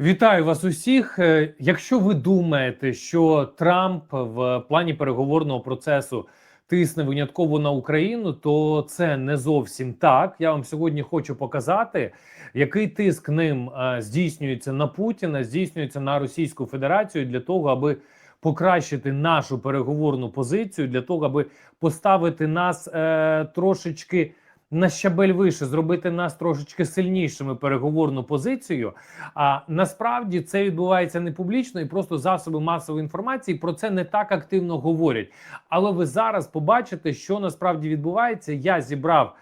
Вітаю вас усіх. Е, Якщо ви думаєте, що Трамп в плані переговорного процесу тисне винятково на Україну, то це не зовсім так. Я вам сьогодні хочу показати, який тиск ним е, здійснюється на Путіна, здійснюється на Російську Федерацію для того, аби покращити нашу переговорну позицію, для того, аби поставити нас е, трошечки на щабель вище, зробити нас трошечки сильнішими переговорну позицію. А насправді це відбувається не публічно, і просто засоби масової інформації про це не так активно говорять. Але ви зараз побачите, що насправді відбувається. Я зібрав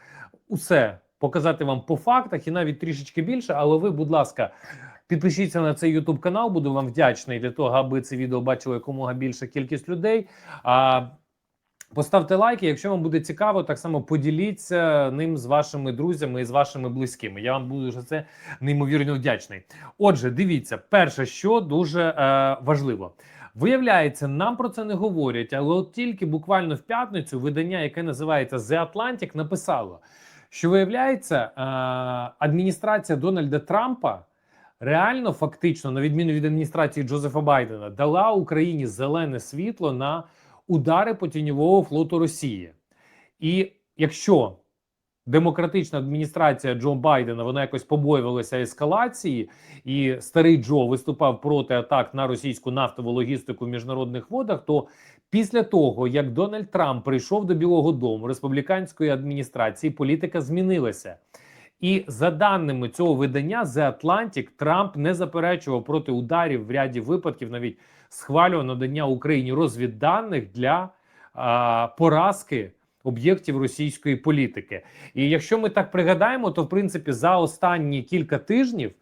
усе показати вам по фактах і навіть трішечки більше. Але ви, будь ласка. Підпишіться на цей YouTube канал, буду вам вдячний для того, аби це відео бачило якомога більша кількість людей. А Поставте лайки, якщо вам буде цікаво, так само поділіться ним з вашими друзями і з вашими близькими. Я вам буду за це неймовірно вдячний. Отже, дивіться, перше, що дуже е, важливо. Виявляється, нам про це не говорять, але от тільки буквально в п'ятницю видання, яке називається The Atlantic, написало, що виявляється, е, адміністрація Дональда Трампа реально фактично, на відміну від адміністрації Джозефа Байдена, дала Україні зелене світло на удари по тіньового флоту Росії. І якщо демократична адміністрація Джо Байдена вона якось побоювалася ескалації, і старий Джо виступав проти атак на російську нафтову логістику в міжнародних водах, то після того як Дональд Трамп прийшов до Білого Дому республіканської адміністрації, політика змінилася. І за даними цього видання The Atlantic, Трамп не заперечував проти ударів в ряді випадків, навіть схвалював надання Україні розвідданих для а, поразки об'єктів російської політики. І якщо ми так пригадаємо, то в принципі за останні кілька тижнів.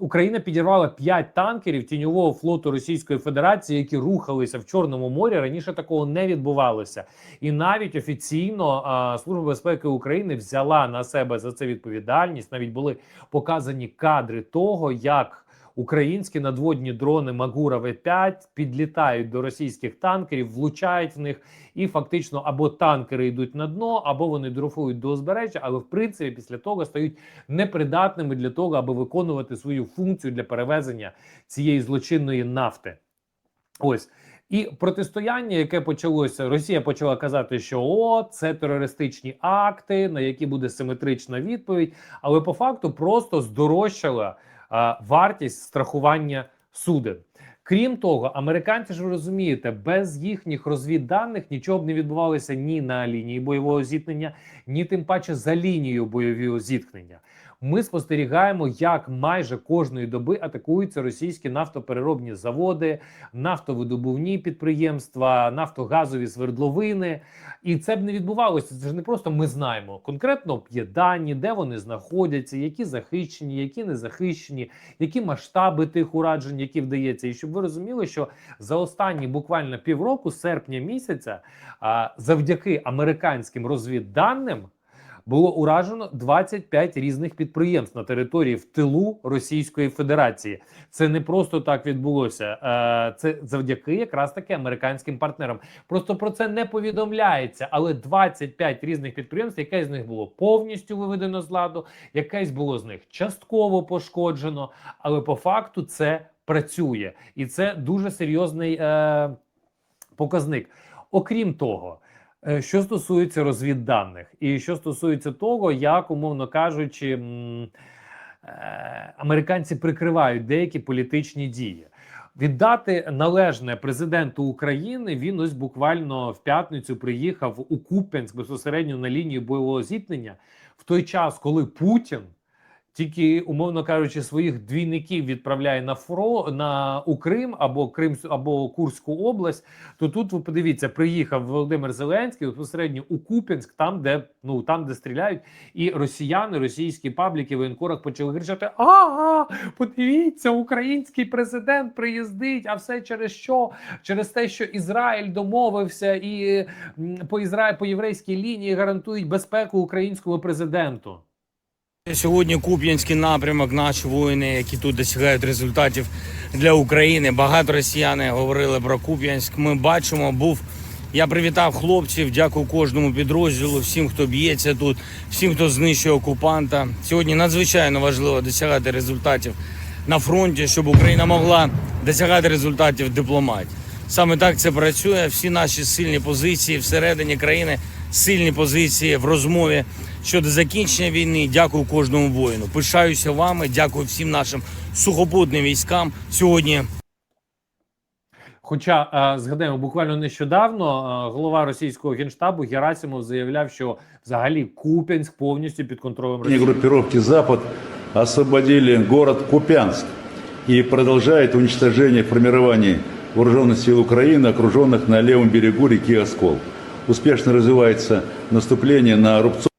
Україна підірвала 5 танкерів тіньового флоту Російської Федерації, які рухалися в Чорному морі. Раніше такого не відбувалося, і навіть офіційно Служба безпеки України взяла на себе за це відповідальність. Навіть були показані кадри того, як Українські надводні дрони Магура В5 підлітають до російських танкерів, влучають в них, і фактично або танкери йдуть на дно, або вони дрейфують до узбережжя, але в принципі після того стають непридатними для того, аби виконувати свою функцію для перевезення цієї злочинної нафти. Ось. І протистояння, яке почалося, Росія почала казати, що о, це терористичні акти, на які буде симетрична відповідь, але по факту просто здорожчала вартість страхування суден. Крім того, американці ж ви розумієте, без їхніх розвідданих нічого б не відбувалося ні на лінії бойового зіткнення, ні тим паче за лінією бойового зіткнення. Ми спостерігаємо, як майже кожної доби атакуються російські нафтопереробні заводи, нафтовидобувні підприємства, нафтогазові свердловини. І це б не відбувалося. Це ж не просто ми знаємо. Конкретно є дані, де вони знаходяться, які захищені, які не захищені, які масштаби тих уражень, які вдається. І щоб ви розуміли, що за останні буквально півроку, серпня місяця, завдяки американським розвідданим було уражено 25 різних підприємств на території в тилу Російської Федерації. Це не просто так відбулося. Е, це завдяки якраз таки американським партнерам. Просто про це не повідомляється. Але 25 різних підприємств, яке з них було повністю виведено з ладу, якесь було з них частково пошкоджено, але по факту це працює, і це дуже серйозний е, показник. Окрім того. Е, що стосується розвідданих, і що стосується того, як умовно кажучи, е, американці прикривають деякі політичні дії. Віддати належне президенту України він ось буквально в п'ятницю приїхав у Куп'янськ безпосередньо на лінію бойового зіткнення в той час, коли Путін тільки, умовно кажучи, своїх двійників відправляє на фро на у Крим або Крим або Курську область, то тут ви подивіться, приїхав Володимир Зеленський безпосередньо у Куп'янськ, там де ну там, де стріляють, і росіяни, російські пабліки в воєнкорах почали кричати: Ага, подивіться, український президент приїздить. А все через що? Через те, що Ізраїль домовився і по Ізраїль по єврейській лінії гарантують безпеку українському президенту. Сьогодні Куп'янський напрямок, наші воїни, які тут досягають результатів для України. Багато росіяни говорили про Куп'янськ. Ми бачимо, був. Я привітав хлопців. Дякую кожному підрозділу, всім, хто б'ється тут, всім, хто знищує окупанта. Сьогодні надзвичайно важливо досягати результатів на фронті, щоб Україна могла досягати результатів дипломатії. Саме так це працює. Всі наші сильні позиції всередині країни, сильні позиції в розмові щодо закінчення війни. Дякую кожному воїну. Пишаюся вами. Дякую всім нашим сухопутним військам. Сьогодні Хоча е, згадаємо, буквально нещодавно е, голова російського генштабу Герасимов заявляв, що взагалі Куп'янськ повністю під контролем И Росії. группировки «Запад» освободили город Купянск и продолжает уничтожение формирований вооруженных сил Украины, окруженных на левом берегу реки Оскол. Успешно развивается наступление на рубцов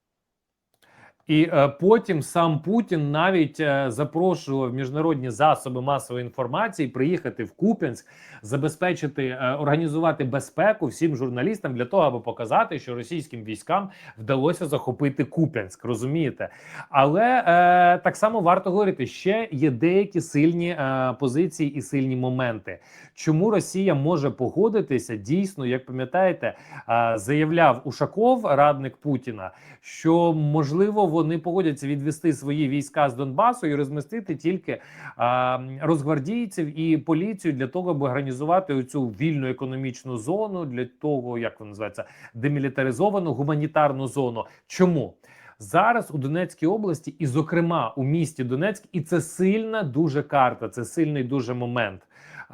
І е, потім сам Путін навіть е, запрошував міжнародні засоби масової інформації приїхати в Куп'янськ, забезпечити, е, організувати безпеку всім журналістам для того, аби показати, що російським військам вдалося захопити Куп'янськ. Розумієте? Але е, так само варто говорити, ще є деякі сильні е, позиції і сильні моменти. Чому Росія може погодитися дійсно, як пам'ятаєте, е, заявляв Ушаков, радник Путіна, що можливо вони погодяться відвести свої війська з Донбасу і розмістити тільки а, розгвардійців і поліцію для того, аби організувати цю вільну економічну зону, для того, як вона називається, демілітаризовану гуманітарну зону. Чому? Зараз у Донецькій області, і, зокрема, у місті Донецьк, і це сильна дуже карта, це сильний дуже момент.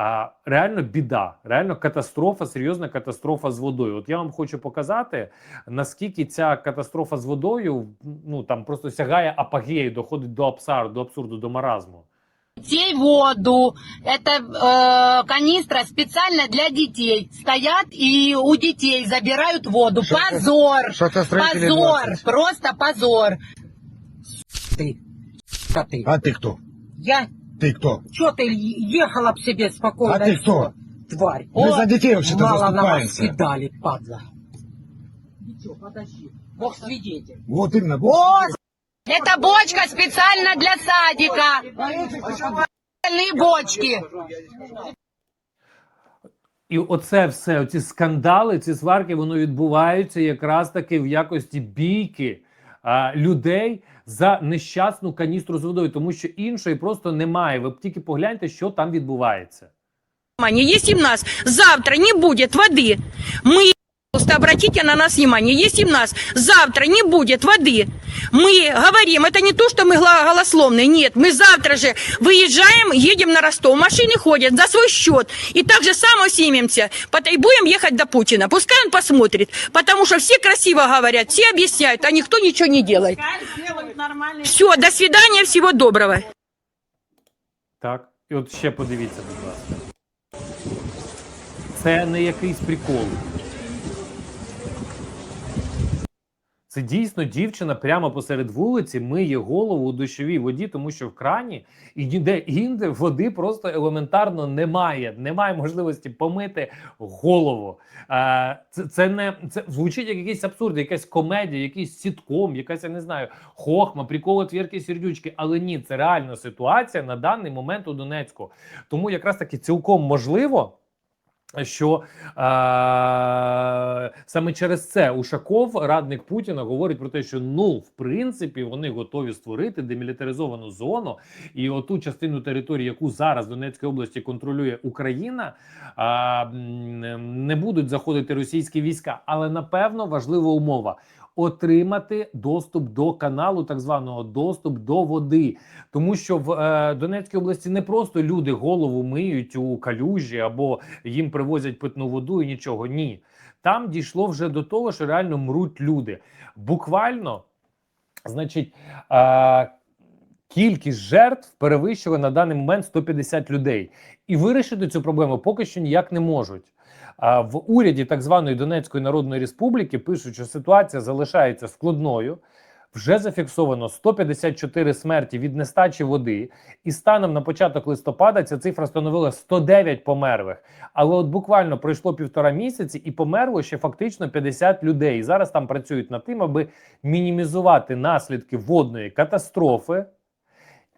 А, реально біда, реально катастрофа, серйозна катастрофа з водою. От я вам хочу показати, наскільки ця катастрофа з водою ну там просто сягає апогею, доходить до абсарду, до абсурду, до маразму. детей воду. Это э, канистра специально для детей. Стоят и у детей забирают воду. позор! Что-то строители Позор! двадцать. Просто позор! Ты. Что ты? А ты кто? Я? Ты кто? Че ты ехала б себе спокойно? А ты кто? Тварь. Мы за детей вообще-то Мало на вас заступаемся. кидали, падла. Ничего, подожди. Бог свидетель. Вот именно. О, это бочка специально для садика. Специальные бочки. І оце все, оці скандали, ці сварки, воно відбуваються якраз таки в якості бійки людей за нещасну каністру з водою, тому що іншої просто немає. Ви тільки погляньте, що там відбувається. Если у нас завтра не буде води, мы, пожалуйста, обратите на нас внимание, если у нас завтра не будет воды, мы говорим, это не то, что мы голословные, нет, мы завтра же выезжаем, едем на Ростов, машины ходят за свой счет, и так же само снимемся, и будем ехать до Путина, пускай он посмотрит, потому что все красиво говорят, все объясняют, а никто ничего не делает. Все, до свидания, всего доброго. Так, і от ще подивіться, будь ласка. Це не якийсь прикол. Це дійсно дівчина прямо посеред вулиці миє голову у дощовій воді, тому що в крані і ніде інде води просто елементарно немає. Немає можливості помити голову. Е, Це, це не це звучить як якийсь абсурд, якась комедія, якийсь сітком, якась я не знаю, хохма, приколи твірки сердючки. Але ні, це реальна ситуація на даний момент у Донецьку. Тому якраз таки цілком можливо. Що е, саме через це Ушаков, радник Путіна, говорить про те, що ну в принципі вони готові створити демілітаризовану зону, і оту частину території, яку зараз Донецькій області контролює Україна, е, не будуть заходити російські війська. Але напевно важлива умова. Отримати доступ до каналу, так званого доступ до води, тому що в е, Донецькій області не просто люди голову миють у калюжі або їм привозять питну воду і нічого. Ні, там дійшло вже до того, що реально мруть люди. Буквально, значить, е, кількість жертв перевищила на даний момент 150 людей, і вирішити цю проблему поки що ніяк не можуть. В уряді так званої Донецької Народної Республіки пишуть, що ситуація залишається складною. Вже зафіксовано 154 смерті від нестачі води, і станом на початок листопада ця цифра становила 109 померлих. Але от буквально пройшло півтора місяці, і померло ще фактично 50 людей. Зараз там працюють над тим, аби мінімізувати наслідки водної катастрофи.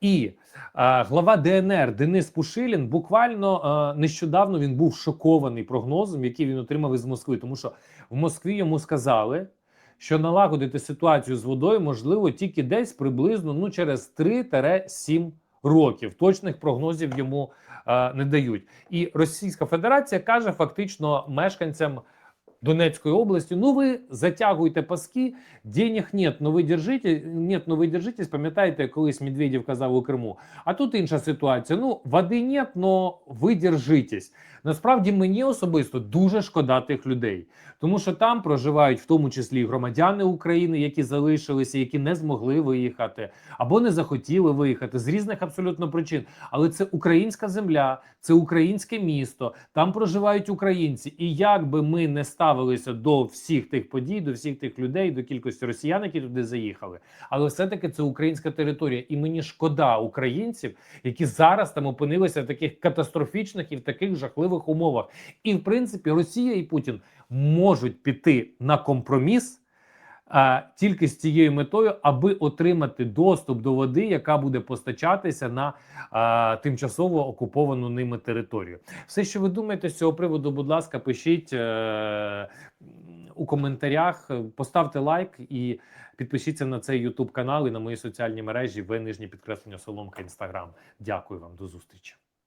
І глава ДНР Денис Пушилін буквально нещодавно він був шокований прогнозом, який він отримав із Москви, тому що в Москві йому сказали, що налагодити ситуацію з водою можливо тільки десь приблизно ну через 3-7 років. Точних прогнозів йому е, не дають. І Російська Федерація каже фактично мешканцям. Донецької області, ну ви затягуйте паски, денег нет, ну ви держите, нет, ну ви держитесь. Пам'ятаєте, колись Медведєв казав у Криму. А тут інша ситуація. Ну, води нет, но ви держитесь. Насправді мені особисто дуже шкода тих людей, тому що там проживають в тому числі громадяни України, які залишилися, які не змогли виїхати або не захотіли виїхати з різних абсолютно причин. Але це українська земля, це українське місто. Там проживають українці. І як би ми не ставилися до всіх тих подій, до всіх тих людей, до кількості росіян, які туди заїхали, але все-таки це українська територія, і мені шкода українців, які зараз там опинилися в таких катастрофічних і в таких жахливих умовах. І в принципі, Росія і Путін можуть піти на компроміс. А, тільки з цією метою, аби отримати доступ до води, яка буде постачатися на а, тимчасово окуповану ними територію. Все, що ви думаєте з цього приводу, будь ласка, пишіть е, у коментарях, поставте лайк і підпишіться на цей YouTube канал і на мої соціальні мережі. Ви нижні підкреслення Соломка Інстаграм. Дякую вам, до зустрічі.